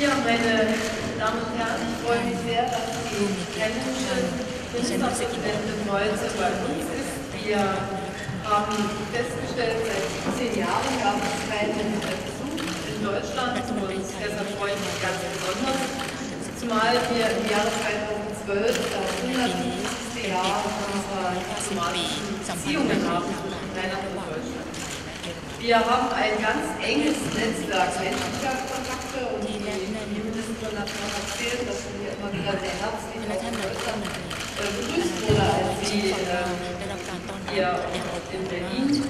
Ja, meine Damen und Herren, ich freue mich sehr, dass die kennende Ministerpräsidentin heute bei uns ist. Wir haben festgestellt, seit 17 Jahren gab es keinen Besuch in Deutschland und deshalb freue ich mich ganz besonders, zumal wir im Jahre 2012 das 150. Jahr unserer diplomatischen Beziehungen haben zwischen Thailand und Deutschland. Wir haben ein ganz enges Netzwerk menschlicher Kontakte und die Ministerin erzählt, dass sie immer wieder sehr herzlich äh, begrüßt wurde, als sie äh, hier in Berlin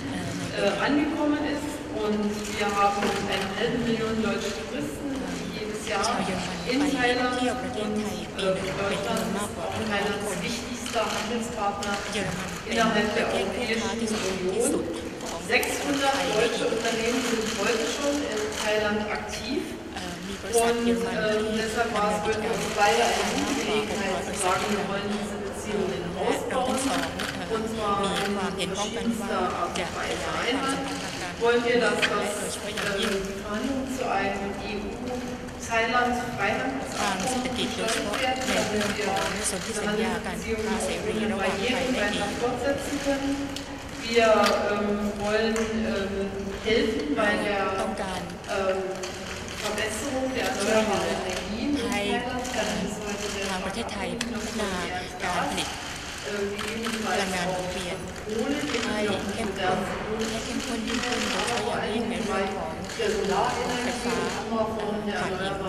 äh, angekommen ist. Und wir haben eine halbe Million deutsche Touristen, die jedes Jahr in Thailand und äh, Deutschland ist auch Thailands wichtigster Handelspartner innerhalb der Europäischen Union. 600 deutsche Unternehmen sind heute schon in Thailand aktiv. Und äh, deshalb war es für uns beide eine gute Gelegenheit zu sagen, wir wollen diese Beziehungen ausbauen. Und zwar in verschiedenster Art und Weise. Einmal wollen wir, dass das äh, die Verhandlungen zu einem EU-Thailand-Freihandelsabkommen gestaltet werden, damit wir diese Handelsbeziehungen ohne Barrieren weiter fortsetzen können. Wir ähm, wollen ähm, helfen bei der ähm, ช่ให้ทางประเทศไทยพัฒนาการผลิตพลังงานหมุนเวียนให้เข้มข้นให้เข้มข้นยิ่งขึ้นโดยเฉพาะอย่างยิ่งในเรื่องของไฟฟ้าถ่านหินแล้ก็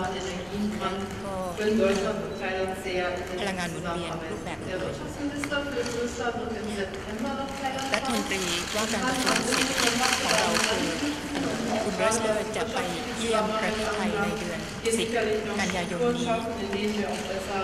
พลังงานหมุนเวียนรูปแบบอื่นรัฐมนตรีว่าการกระทรวงเกษตรของเราคือ รสเลอร์จะไปเยี่ยมประเทศไทยในเดือน Hier 10 sicherlich noch กันยายนนี้ Wirtschaften, in denen wir auch besser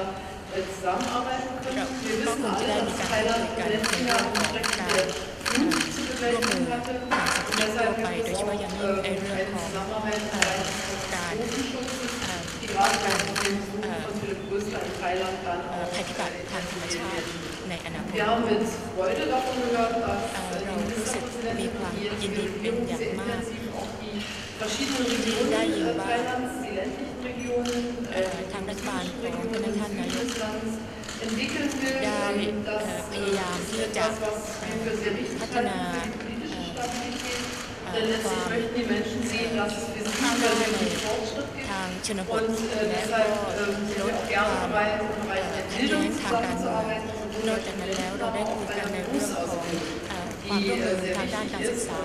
äh, zusammenarbeiten können. Wir ก็ wissen คงจะ alle, ได้มี dass การพูด Thailand คุยกัน im ใน letzten เรื่อ Jahr งของ entsprechende การ Flut zu ร่วมมื bewältigen อ hatte. ทางเศรษฐกิจทั่ว Deshalb ไป gibt โดย es เฉพาะ auch อย่างยิ่งใน äh, เรื่อง eine ของ Zusammenarbeit im Bereich des การ Katastrophenschutzes, เอ่อ die gerade bei dem Besuch von Philipp Rösler in Thailand dann เอ่อ auch ภัยพิบัติทางธรรมชาติในอนาคต Wir haben mit Freude davon gehört, dass Äh, äh, die Frau Ministerpräsidentin Fitz, hier Yin für Yin die Yin Regierung sehr Yang Ma. intensiv auch die verschiedenen Yin Regionen Da Yin äh, Ba. Thailands, die ländlichen Regionen, เอ่อ äh, ทางรัฐบาล die ของ Regionen ท่านนายก des Landes entwickeln will. Da, Ähm, Das äh, äh, Payam ist hier etwas, da, was wir für sehr wichtig Patana, halten für die politische Stabilität. เอ่อ Denn letztlich ความ möchten die Menschen sehen, dass es für sie ก้าวหน้าใน persönlich Fortschritt gibt. ทางชนบท Und äh, และก็ deshalb ähm, sind ล wir ด auch ค gerne วาม bereit, im Bereich der ขัดแย้ Bildung งทางการเมือง zusammenzuarbeiten. นอกจาก ความร่วมมือทางด้านการศึกษา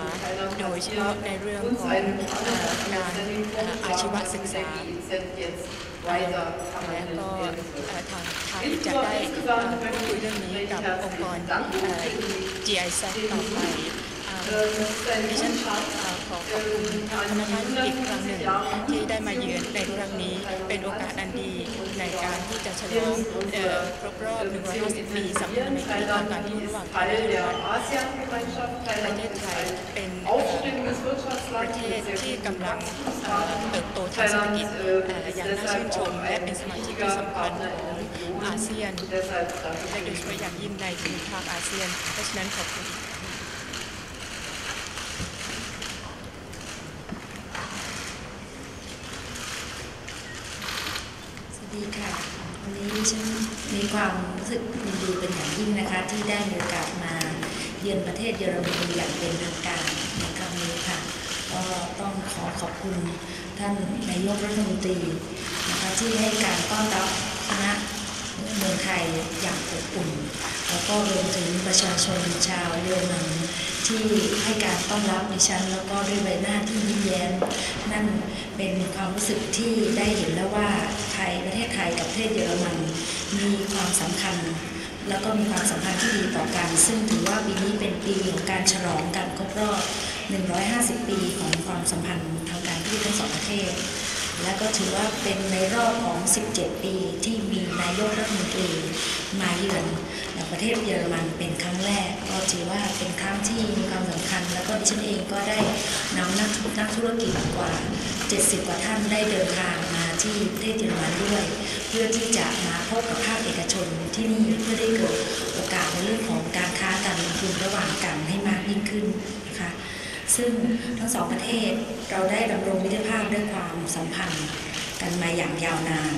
โดยเฉพาะในเรื่องของการอาชีวศึกษาและก็ทางไทยจะได้พูดคุยเรื่องนี้กับองค์กร GIZ ต่อไปดิฉันเอ่อ ขอขอบคุณทางคณะท่านอีกครั้งหนึ่งที่ได้มาเยือนในครั้งนี้เป็นโอกาสอันดีในการที่จะฉลองเอ่อครบรอบ 150 ปีสัมพันธไมตรีทางการทูตระหว่างไทยและเยอรมันประเทศไทยเป็นประเทศที่กำลังเติบโตทางเศรษฐกิจอย่างน่าชื่นชมและเป็นสมาชิกที่สำคัญของอาเซียนและโดยเฉพาะอย่างยิ่งในภูมิภาคอาเซียนเพราะฉะนั้นขอบคุณ สวัสดีค่ะ วันนี้ดิ ฉันมีความรู้สึกยินดีเป็นอย่างยิ่งนะคะที่ได้มีโอกาสมาเยือนประเทศเยอรมนีอย่างเป็นทางการในครั้งนี้ค่ะก็ต้องขอขอบคุณท่านนายกรัฐมนตรีนะคะที่ให้การต้อนรับคณะเมืองไทยอย่างอบอุ่น แล้วก็รวมถึงประชาชนชาวเยอรมัน ที่ให้การต้อนรับดิฉัน แล้วก็ด้วยใบหน้าที่ยิ้มแย้มนั่นเป็นความรู้สึกที่ได้เห็นแล้วว่าไทยประเทศไทยกับประเทศเยอรมันมีความสำคัญ แล้วก็มีความสัมพันธ์ที่ดีต่อกัน ซึ่งถือว่าปีนี้เป็นปีของการฉลองการครบรอบ 150 ปีของความสัมพันธ์ทางการทูตทั้งสองประเทศ และก็ถือว่าเป็นในรอบของ 17 ปีที่มีนายกรัฐมนตรีมาเยือนประเทศเยอรมันเป็นครั้งแรก ก็ถือว่าเป็นครั้งที่มีความสำคัญ แล้วก็ดิฉันเองก็ได้นำนักนักธุรกิจกว่า 70 กว่าท่านได้เดินทางมาที่ประเทศเยอรมันด้วย เพื่อที่จะมาพบกับภาคเอกชนที่นี่เพื่อได้เกิดโอกาสในเรื่องของการค้าการลงทุนระหว่างกันให้มากยิ่งขึ้นนะคะ ซึ่งทั้งสองประเทศเราได้ดำรงมิตรภาพด้วยความสัมพันธ์กันมาอย่างยาวนาน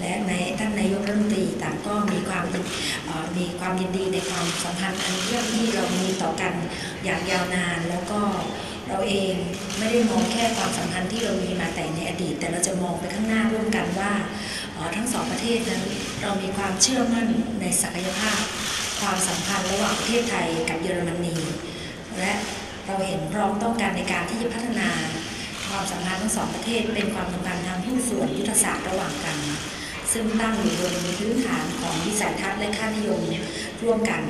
และในท่านนายกรัฐมนตรีต่างก็มีความออมีความยินดีในความสัมพันธ์อันเยี่ยมที่เรามีต่อกันอย่างยาวนาน แล้วก็เราเองไม่ได้มองแค่ความสัมพันธ์ที่เรามีมาแต่ในอดีต แต่เราจะมองไปข้างหน้าร่วมกันว่าออทั้งสองประเทศนั้นเรามีความเชื่อมั่นในศักยภาพ ความสัมพันธ์ระหว่างประเทศไทยกับเยอรมนีและ เราเห็นพร้อมต้องการในการที่จะพัฒนาความสัมพันธ์ทั้งสองประเทศ เป็นความสัมพันธ์ทางหุ้นส่วนยุทธศาสตร์ระหว่างกัน ซึ่งตั้งอยู่บนพื้นฐานของวิสัยทัศน์และค่านิยมร่วมกัน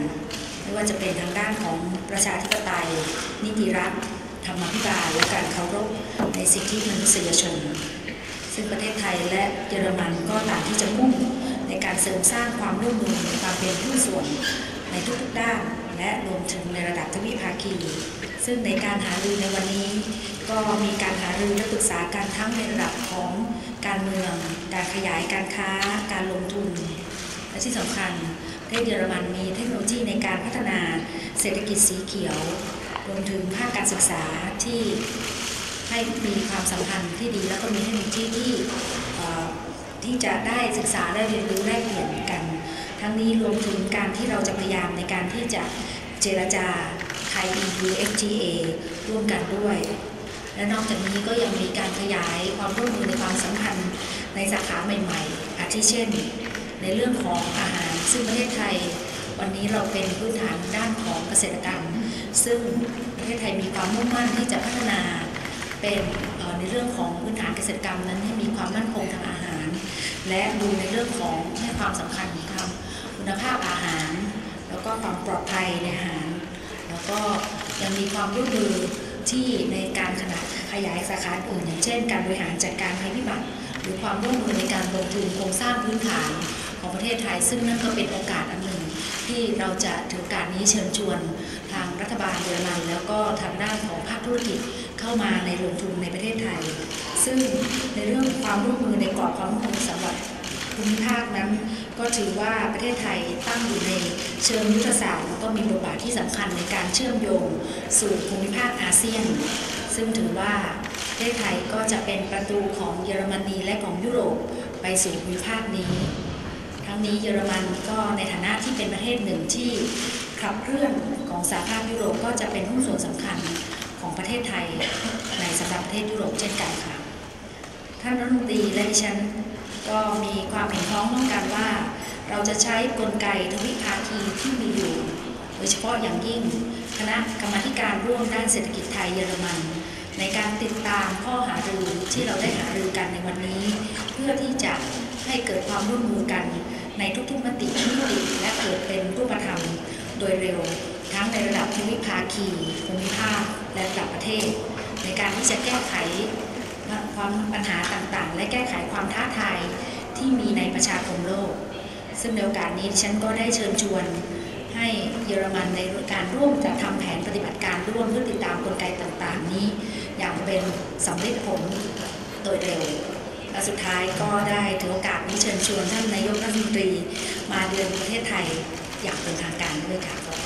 ไม่ว่าจะเป็นทางด้านของประชาธิปไตย นิติรัฐธรรมาภิบาลและการเคารพในสิทธิมนุษยชน ซึ่งประเทศไทยและเยอรมันก็ต่างที่จะมุ่งในการเสริมสร้างความร่วมมือความเป็นหุ้ส่วนในทุกๆด้าน และรวมถึงในระดับทวิภาคี ซึ่งในการหารือในวันนี้ ก็มีการหารือและปรึกษากันทั้งในระดับของการเมือง การขยายการค้า การลงทุน และที่สำคัญประเทศเยอรมันมีเทคโนโลยีในการพัฒนาเศรษฐกิจสีเขียว รวมถึงภาคการศึกษาที่ให้มีความสัมพันธ์ที่ดี แล้วก็มีเทคโนโลยีที่ที่จะได้ศึกษาและเรียนรู้แลกเปลี่ยนกัน ทั้งนี้รวมถึงการที่เราจะพยายามในการที่จะเจรจา ย EU FTA ร่วมกันด้วย และนอกจากนี้ก็ยังมีการขยายความร่วมมือในความสัมพันธ์ในสาขาใหม่ๆ อาทิเช่น ในเรื่องของอาหาร ซึ่งประเทศไทย วันนี้เราเป็นพื้นฐานด้านของเกษตรกรรม ซึ่งประเทศไทยมีความมุ่งมั่นที่จะพัฒนาเป็นในเรื่องของพื้นฐานเกษตรกรรมนั้นให้มีความมั่นคงทางอาหาร และดูในเรื่องของให้ความสำคัญของทางคุณภาพอาหาร แล้วก็ความปลอดภัยในอาหาร แล้วก็ยังมีความร่วมมือที่ในการขนาดขยายสาขาอื่นอย่างเช่น การบริหารจัดการภัยพิบัติ หรือความร่วมมือในการลงทุนโครงสร้างพื้นฐานของประเทศไทย ซึ่งนั่นก็เป็นโอกาสอันหนึ่งที่เราจะถือโอกาสนี้เชิญชวนทางรัฐบาลเยอรมันแล้วก็ทางด้านของภาคธุรกิจเข้ามาในลงทุนในประเทศไทย ซึ่งในเรื่องความร่วมมือในกรอบความร่วมมือสำหรับ ภูมิภาคนั้น ก็ถือว่าประเทศไทยตั้งอยู่ในเชิงยุทธศาสตร์แล้วก็มีบทบาทที่สำคัญในการเชื่อมโยงสู่ภูมิภาคอาเซียน ซึ่งถือว่าประเทศไทยก็จะเป็นประตูของเยอรมนีและของยุโรปไปสู่ภูมิภาคนี้ ทั้งนี้เยอรมันก็ในฐานะที่เป็นประเทศหนึ่งที่ขับเคลื่อนของสหภาพยุโรปก็จะเป็นหุ้นส่วนสำคัญของประเทศไทยในสำหรับประเทศยุโรปเช่นกันค่ะ ท่านรัฐมนตรีและดิฉัน ก็มีความเห็นพ้องต้องกันว่า เราจะใช้กลไกทวิภาคีที่มีอยู่ โดยเฉพาะอย่างยิ่งคณะกรรมการร่วมด้านเศรษฐกิจไทยเยอรมัน ในการติดตามข้อหารือที่เราได้หารือกันในวันนี้ เพื่อที่จะให้เกิดความร่วมมือกันในทุกๆมติที่มิติและเกิดเป็นรูปธรรมโดยเร็ว ทั้งในระดับทวิภาคีภูมิภาคและระดับประเทศ ในการที่จะแก้ไขความปัญหาต่าง และแก้ไขความท้าทายที่มีในประชาคมโลก ซึ่งในโอกาสนี้ฉันก็ได้เชิญชวนให้เยอรมันในการร่วมจัดทำแผนปฏิบัติการร่วมเพื่อติดตามกลไกต่างๆ นี้ อย่างเป็นสำเร็จผลโดยเร็ว และสุดท้ายก็ได้ถือโอกาสนี้เชิญชวนท่านนายกรัฐมนตรี มาเยือนประเทศไทยอย่างเป็นทางการด้วยค่ะขอบคุณ